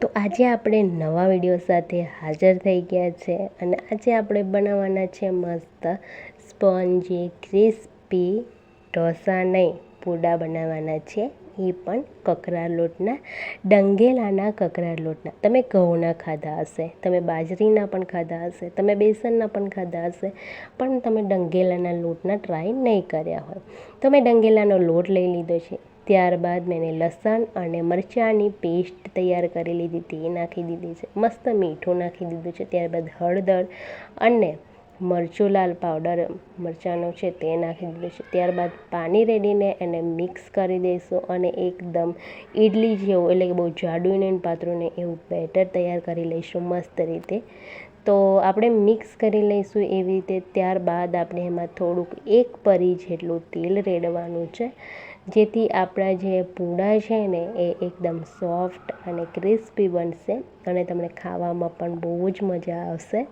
તો આજે આપણે નવા વીડિયો સાથે હાજર થઈ ગયા છે અને આજે આપણે બનાવવાના છે મસ્ત સ્પોન્જી ક્રિસ્પી ઢોસા નહીં. પૂડા બનાવવાના છે, એ પણ કકરા લોટના, ડંગેલાના કકરા લોટના. તમે ઘઉંના ખાધા હશે, તમે બાજરીના પણ ખાધા હશે, તમે બેસનના પણ ખાધા હશે, પણ તમે ડંગેલાના લોટના ટ્રાય નહીં કર્યા હોય. તો મેં ડંગેલાનો લોટ લઈ લીધો છે, ત્યારબાદ મેં લસણ અને મરચાંની પેસ્ટ તૈયાર કરી લીધી તે નાખી દીધી છે, મસ્ત મીઠું નાખી દીધું છે, ત્યારબાદ હળદર અને મરચું લાલ પાવડર મરચાંનો છે તે નાખી દીધું છે. ત્યારબાદ પાણી રેડીને એને મિક્સ કરી દઈશું અને એકદમ ઇડલી જેવું, એટલે કે બહુ જાડું નહીં પાતળું એવું બેટર તૈયાર કરી લઈશું મસ્ત રીતે. તો આપણે મિક્સ કરી લઈશું એવી રીતે. ત્યારબાદ આપણે એમાં થોડુંક એક પરી જેટલું તેલ રેડવાનું છે. જેથી આપણા જે પૂડા છે ને, એ એકદમ સોફ્ટ અને ક્રિસ્પી બનશે અને તમને ખાવામાં પણ બહુ જ મજા આવશે.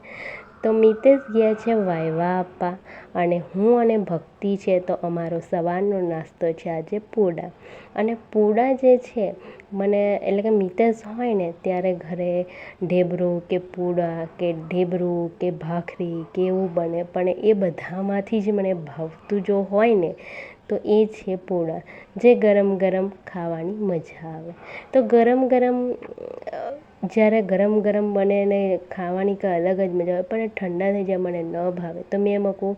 તો મિતેશ ગયા છે વાયવા આપવા અને હું અને ભક્તિ છે તો અમારો સવારનો નાસ્તો છે આજે પૂડા. અને પૂડા જે છે, મને એટલે કે મિતેશ હોય ને, ત્યારે ઘરે ઢેબરું કે પૂડા કે ઢેબરું કે ભાખરી કે એવું બને, પણ એ બધામાંથી જ મને ભાવતું જો હોય ને તો એ છે પોળા જે ગરમ ગરમ ખાવાની મજા આવે. તો ગરમ ગરમ જ્યારે ગરમ ગરમ બને ને ખાવાની કંઈ અલગ જ મજા આવે, પણ ઠંડા થઈ જાય, મને ન ભાવે. તો મેં મૂકું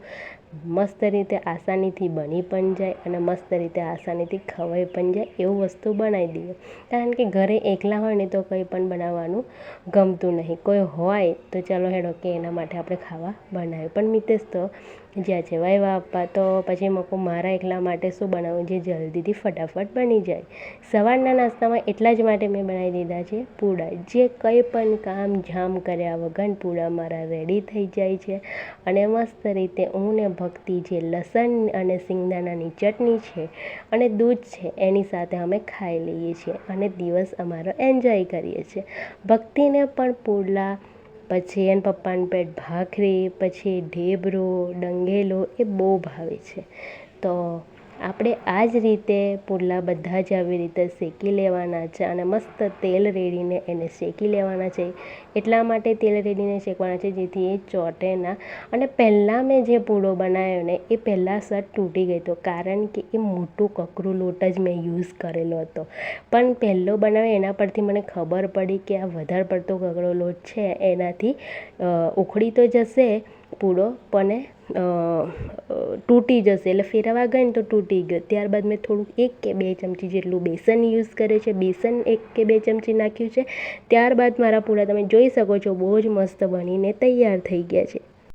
મસ્ત રીતે આસાનીથી બની પણ જાય અને મસ્ત રીતે આસાનીથી ખવાઈ પણ જાય એવું વસ્તુ બનાવી દઈએ. કારણ કે ઘરે એકલા હોય ને તો કંઈ પણ બનાવવાનું ગમતું નહીં. કોઈ હોય તો ચાલો હેડો કે એના માટે આપણે ખાવા બનાવીએ. પણ મિતેશ તો જ્યાં છે વાયવા આપવા તો પછી મકો મારા એકલા માટે શું બનાવવું જે જલ્દીથી ફટાફટ બની જાય. સવારના નાસ્તામાં એટલા જ માટે મેં બનાવી દીધા છે પૂડા. જે કંઈ પણ કામ જામ કર્યા વગર પૂડા મારા રેડી થઈ જાય છે. અને મસ્ત રીતે હું ને ભક્તિ જે લસણ અને સિંગદાણાની ચટણી છે અને દૂધ છે, એની સાથે અમે ખાઈ લઈએ છીએ અને દિવસ અમારો એન્જોય કરીએ છીએ. ભક્તિને પણ પુડલા, પછી એના પપ્પાને પેટ ભાખરી, પછી ઢેબરો, ડંગેલો એ બહુ ભાવે છે. તો આપણે આ જ રીતે પુડલા બધા જ આવી રીતે શેકી લેવાના છે અને મસ્ત તેલ રેડીને એને શેકી લેવાના છે. એટલા માટે તેલ રેડીને શેકવાના છે જેથી એ ચોટે ના. અને પહેલાં મેં જે પૂડો બનાવ્યો ને, એ પહેલાં સટ તૂટી ગયો હતો કારણ કે એ મોટું કકરું લોટ જ મેં યુઝ કરેલો હતો. પણ પહેલો બનાવ્યો એના પરથી મને ખબર પડી કે આ વધારે પડતો કકરો લોટ છે, એનાથી ઉખડી તો જશે પૂડો પણ તૂટી જશે. એટલે ફેરવવા ગઈ ને તો તૂટી ગયો. ત્યારબાદ મેં થોડુંક એક કે બે ચમચી જેટલું બેસન યુઝ કર્યું છે. બેસન એક કે બે ચમચી નાખ્યું છે. ત્યારબાદ મારા પૂળા તમે જોઈ શકો છો, બહુ જ મસ્ત બનીને તૈયાર થઈ ગયા છે.